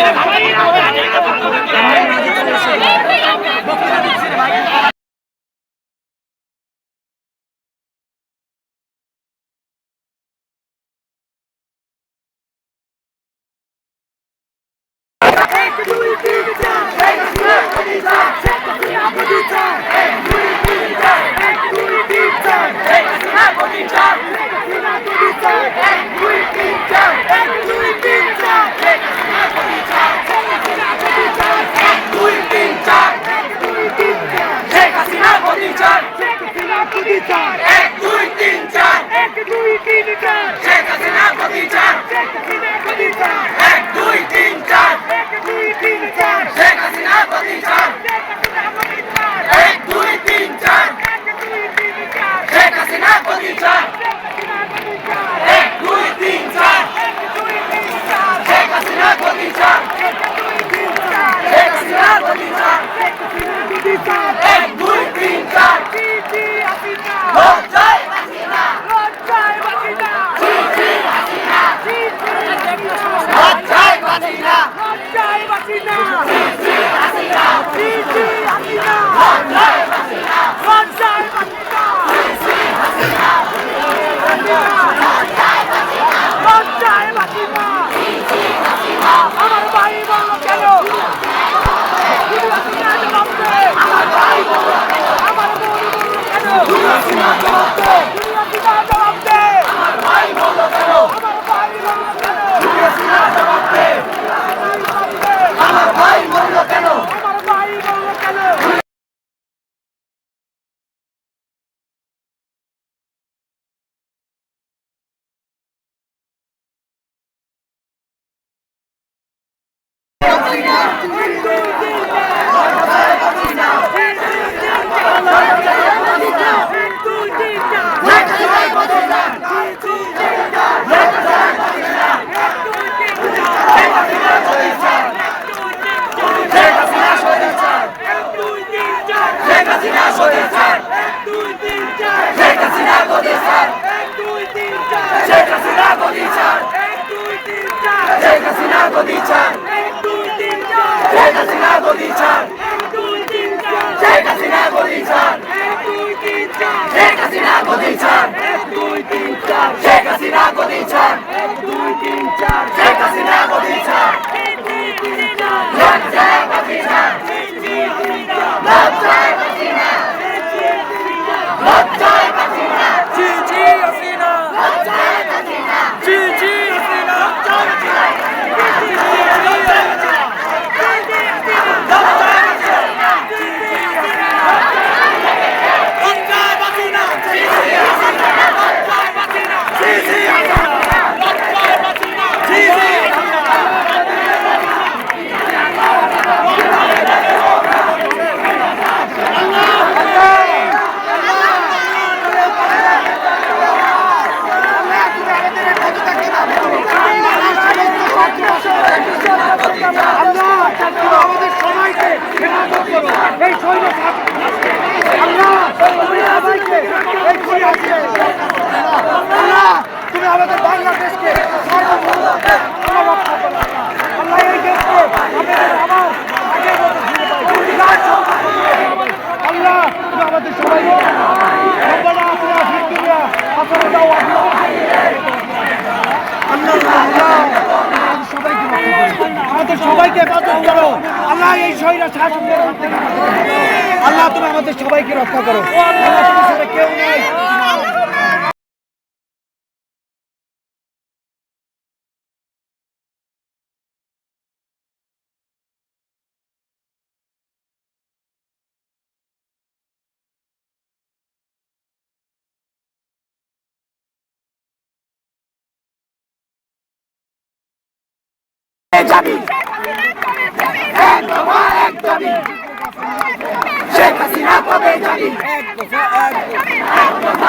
Get him out! এক দুই তিন চার Take us in our body, child. Sheikh Hasina গদি চান। শেখ হাসিনা গদি চান। শেখ হাসিনা গদি চান। আল্লাহ তুমি আমাদের সবাইকে রক্ষা করো। কেউ নেই। যাবি। শেখ হাসিনা কবে যাবি? এক দফা এক